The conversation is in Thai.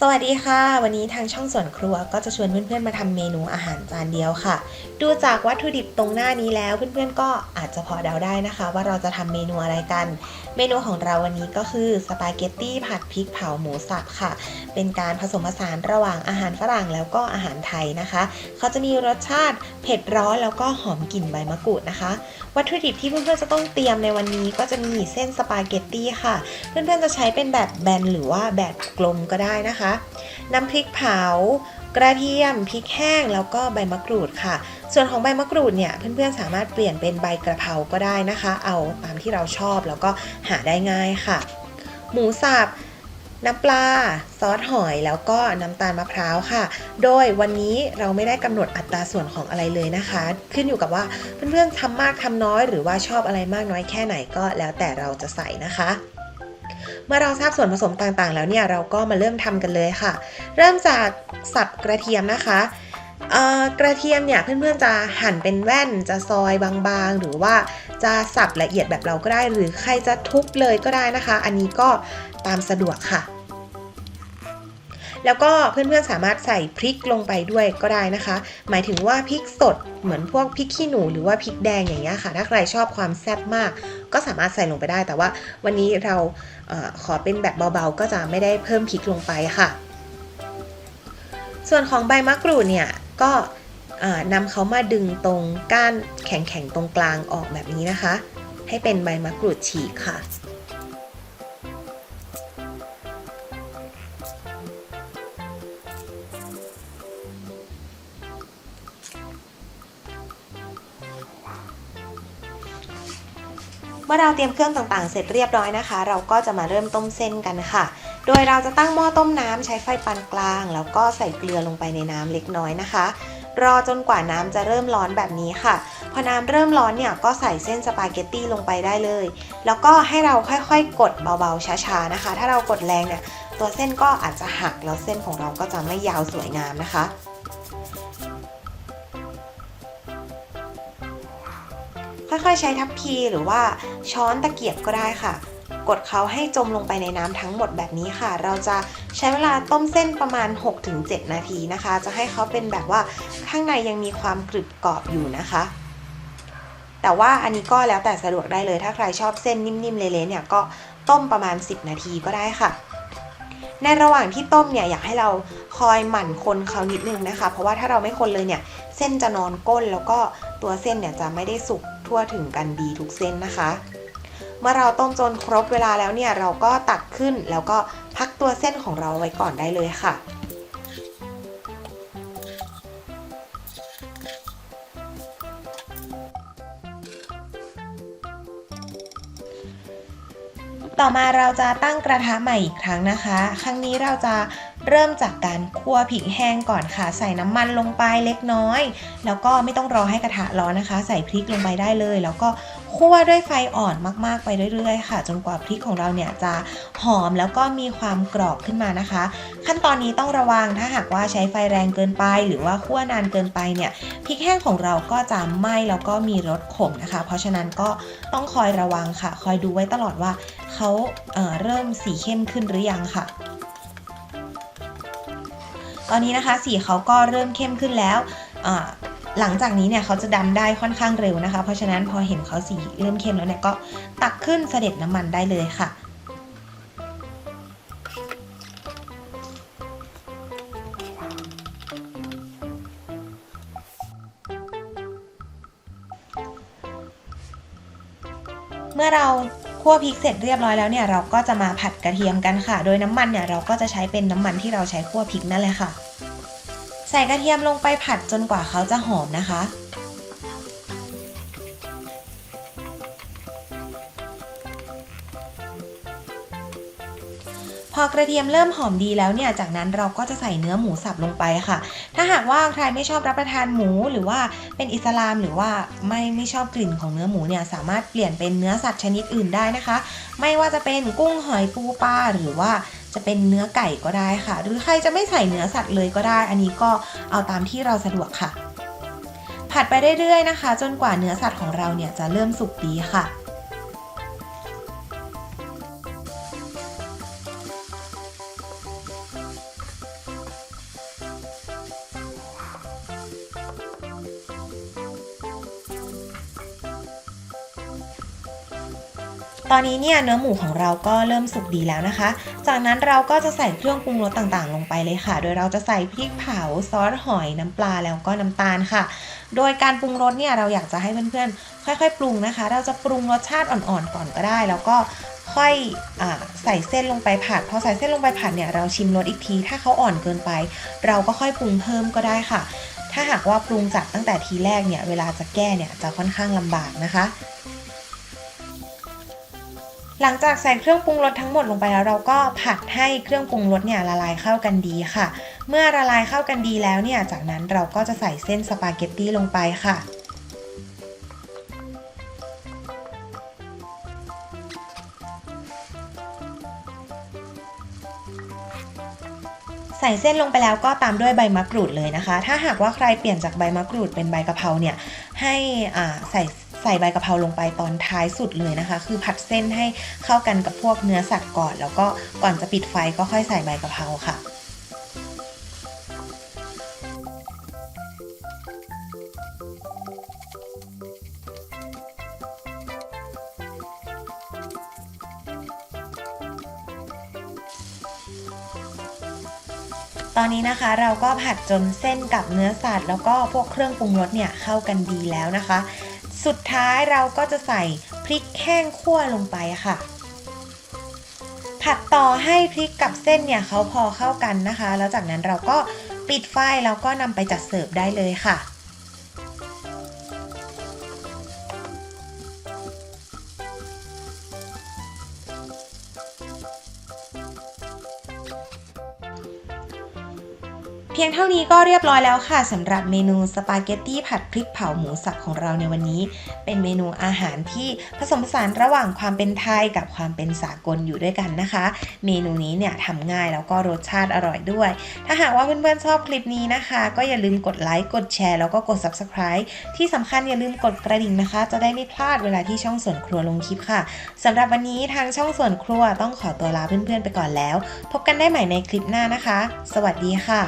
สวัสดีค่ะ วันนี้ทางช่องส่วนครัวก็จะชวนเพื่อนๆมาทำเมนูอาหารจานเดียวค่ะ ดูจากวัตถุดิบตรงหน้านี้แล้วเพื่อนๆก็อาจจะพอเดาได้นะคะ ว่าเราจะทำเมนูอะไรกัน เมนูของเราวันนี้ก็คือสปาเกตตี้ผัดพริกเผาหมูสับค่ะ เป็นการผสมผสานระหว่างอาหารฝรั่งแล้วก็อาหารไทยนะคะเขาจะมีรสชาติเผ็ดร้อนแล้วก็หอมกลิ่นใบมะกรูดนะคะ วัตถุดิบที่เพื่อนๆจะต้องเตรียมในวันนี้ก็จะมีเส้นสปาเกตตี้ค่ะ เพื่อนๆจะใช้เป็นแบบแบนหรือว่าแบบกลมก็ได้นะคะน้ำพริกเผากระเทียมพริกแห้งแล้วก็ใบมะกรูดค่ะ ส่วนของใบมะกรูดเนี่ยเพื่อนๆสามารถเปลี่ยนเป็นใบกระเพราก็ได้นะคะ เอาตามที่เราชอบแล้วก็หาได้ง่ายค่ะ หมูสับน้ำปลา ซอสหอยแล้วก็น้ำตาลมะพร้าวค่ะ โดยวันนี้เราไม่ได้กำหนดอัตราส่วนของอะไรเลยนะคะ ขึ้นอยู่กับว่าเพื่อนๆทำมากทำน้อย หรือว่าชอบอะไรมากน้อยแค่ไหนก็แล้วแต่เราจะใส่นะคะ เมื่อเราทราบส่วนผสมต่างๆ แล้วเนี่ยเราก็มาเริ่มทำกันเลยค่ะ เริ่มจากสับกระเทียมนะคะกระเทียมเนี่ยเพื่อนๆจะหั่นเป็นแว่นจะซอยบางๆ หรือว่าจะสับละเอียดแบบเราก็ได้ หรือใครจะทุบเลยก็ได้นะคะ อันนี้ก็ตามสะดวกค่ะ แล้วก็เพื่อนๆสามารถใส่พริกลงไปด้วยก็ได้นะคะ หมายถึงว่าพริกสดเหมือนพวกพริกขี้หนูหรือว่าพริกแดงอย่างเงี้ยค่ะ ถ้าใครชอบความแซ่บมาก ก็สามารถใส่ลงไปได้ แต่ว่าวันนี้เราเออขอเป็นแบบเบาๆ ก็จะไม่ได้เพิ่มพริกลงไปค่ะ ส่วนของใบมะกรูดเนี่ยก็นำเขามาดึงตรงก้านแข็งๆตรงกลางออกแบบนี้นะคะ ให้เป็นใบมะกรูดฉีกค่ะ เมื่อเราเตรียมเครื่องต่างๆ เสร็จเรียบร้อยนะคะ เราก็จะมาเริ่มต้มเส้นกันค่ะ โดยเราจะตั้งหม้อต้มน้ำใช้ไฟปานกลาง แล้วก็ใส่เกลือลงไปในน้ำเล็กน้อยนะคะ รอจนกว่าน้ำจะเริ่มร้อนแบบนี้ค่ะ พอน้ำเริ่มร้อนเนี่ยก็ใส่เส้นสปาเกตตี้ลงไปได้เลย แล้วก็ให้เราค่อยๆ กดเบาๆช้าๆนะคะ ถ้าเรากดแรงเนี่ยตัวเส้นก็อาจจะหักแล้วเส้นของเราก็จะไม่ยาวสวยงามนะคะ ค่อยๆใช้ทัพพีหรือว่าช้อนตะเกียบก็ได้ค่ะ กดเขาให้จมลงไปในน้ำทั้งหมดแบบนี้ค่ะ เราจะใช้เวลาต้มเส้นประมาณ 6-7 นาทีนะคะ จะให้เขาเป็นแบบว่าข้างในยังมีความกรึบกรอบอยู่นะคะแต่ว่าอันนี้ก็แล้วแต่สะดวกได้เลย ถ้าใครชอบเส้นนิ่มๆเละๆเนี่ยก็ต้มประมาณ 10 นาทีก็ได้ค่ะ ในระหว่างที่ต้มเนี่ยอยากให้เราคอยหมั่นคนเขานิดนึงนะคะ เพราะว่าถ้าเราไม่คนเลยเนี่ยเส้นจะนอนก้นแล้วก็ตัวเส้นเนี่ยจะไม่ได้สุก ทั่วถึงกันดีทุกเส้นนะคะ เมื่อเราต้มจนครบเวลาแล้วเนี่ยเราก็ตักขึ้นแล้วก็พักตัวเส้นของเราไว้ก่อนได้เลยค่ะต่อมาเราจะตั้งกระทะใหม่อีกครั้งนะคะ ครั้งนี้เราจะ เริ่มจากการคั่วพริกแห้งก่อนค่ะ ใส่น้ำมันลงไปเล็กน้อย แล้วก็ไม่ต้องรอให้กระทะร้อนนะคะ ใส่พริกลงไปได้เลย แล้วก็คั่วด้วยไฟอ่อนมากๆไปเรื่อยๆ ค่ะ จนกว่าพริกของเราเนี่ยจะหอมแล้วก็มีความกรอบขึ้นมานะคะ ขั้นตอนนี้ต้องระวังถ้าหากว่าใช้ไฟแรงเกินไป หรือว่าคั่วนานเกินไปเนี่ยพริกแห้งของเราก็จะไหม้แล้วก็มีรสขมนะคะ เพราะฉะนั้นก็ต้องคอยระวังค่ะ คอยดูไว้ตลอดว่าเขาเเริ่มสีเข้มขึ้นหรือยังค่ะ ตอนนี้นะคะสีเขาก็เริ่มเข้มขึ้นแล้วหลังจากนี้เนี่ยเขาจะดำได้ค่อนข้างเร็วนะคะ เพราะฉะนั้นพอเห็นเขาสีเริ่มเข้มแล้วเนี่ยก็ตักขึ้นเสด็จน้ำมันได้เลยค่ะเมื่อเราคั่วพริกเสร็จเรียบร้อยแล้วเนี่ยเราก็จะมาผัดกระเทียมกันค่ะ โดยน้ำมันเนี่ยเราก็จะใช้เป็นน้ำมันที่เราใช้คั่วพริกนั่นแหละค่ะ ส่กระเทียมลงไปผัดจนกว่าเขาจะหอมนะคะ พอกระเทียมเริ่มหอมดีแล้วเนี่ย จากนั้นเราก็จะใส่เนื้อหมูสับลงไปค่ะ ถ้าหากว่าใครไม่ชอบรับประทานหมูหรือว่าเป็นอิสลามหรือว่าไม่ไม่ชอบกลิ่นของเนื้อหมูเนี่ย สามารถเปลี่ยนเป็นเนื้อสัตว์ชนิดอื่นได้นะคะ ไม่ว่าจะเป็นกุ้งหอยปูปลาหรือว่าจะเป็นเนื้อไก่ก็ได้ค่ะ หรือใครจะไม่ใส่เนื้อสัตว์เลยก็ได้ อันนี้ก็เอาตามที่เราสะดวกค่ะ ผัดไปเรื่อยๆนะคะ จนกว่าเนื้อสัตว์ของเราเนี่ยจะเริ่มสุกดีค่ะ ตอนนี้เนี่ยเนื้อหมูของเราก็เริ่มสุกดีแล้วนะคะ จากนั้นเราก็จะใส่เครื่องปรุงรสต่างๆ ลงไปเลยค่ะ โดยเราจะใส่พริกเผาซอสหอยน้ำปลาแล้วก็น้ำตาลค่ะ โดยการปรุงรสเนี่ยเราอยากจะให้เพื่อนๆ ค่อยๆ ปรุงนะคะ เราจะปรุงรสชาติอ่อนๆก่อนก็ได้ แล้วก็ค่อยอใส่เส้นลงไปผัดพอใส่เส้นลงไปผัดเนี่ยเราชิมรสอีกที ถ้าเขาอ่อนเกินไป เราก็ค่อยปรุงเพิ่มก็ได้ค่ะ ถ้าหากว่าปรุงจัดตั้งแต่ทีแรกเนี่ยเวลาจะแก้เนี่ยจะค่อนข้างลำบากนะคะ หลังจากใส่เครื่องปรุงรสทั้งหมดลงไปแล้วเราก็ผัดให้เครื่องปรุงรสเนี่ยละลายเข้ากันดีค่ะ เมื่อละลายเข้ากันดีแล้วเนี่ยจากนั้นเราก็จะใส่เส้นสปาเกตตี้ลงไปค่ะใส่เส้นลงไปแล้วก็ตามด้วยใบมะกรูดเลยนะคะ ถ้าหากว่าใครเปลี่ยนจากใบมะกรูดเป็นใบกะเพราเนี่ย ให้อ่าใส่ ใส่ใบกะเพราลงไปตอนท้ายสุดเลยนะคะ คือผัดเส้นให้เข้ากันกับพวกเนื้อสัตว์ก่อน แล้วก็ก่อนจะปิดไฟก็ค่อยใส่ใบกะเพราค่ะตอนนี้นะคะเราก็ผัดจนเส้นกับเนื้อสัตว์แล้วก็พวกเครื่องปรุงรสเนี่ยเข้ากันดีแล้วนะคะ สุดท้ายเราก็จะใส่พริกแห้งคั่วลงไปค่ะ ผัดต่อให้พริกกับเส้นเนี่ยเขาพอเข้ากันนะคะ แล้วจากนั้นเราก็ปิดไฟแล้วก็นำไปจัดเสิร์ฟได้เลยค่ะ พียงเท่านี้ก็เรียบร้อยแล้วค่ะสำหรับเมนูสปาเกตตี้ผัดพริกเผาหมูสับของเราในวันนี้ เป็นเมนูอาหารที่ผสมผสานระหว่างความเป็นไทยกับความเป็นสากลอยู่ด้วยกันนะคะ เมนูนี้เนี่ยทำง่ายแล้วก็รสชาติอร่อยด้วย ถ้าหากว่าเพื่อนๆชอบคลิปนี้นะคะ ก็อย่าลืมกดไลค์กดแชร์แล้วก็กด subscribe ที่สำคัญอย่าลืมกดกระดิ่งนะคะ จะได้ไม่พลาดเวลาที่ช่องส่วนครัวลงคลิปค่ะสำหรับวันนี้ทางช่องส่วนครัวต้องขอตัวลาเพื่อนๆไปก่อนแล้ว พบกันได้ใหม่ในคลิปหน้านะคะ สวัสดีค่ะ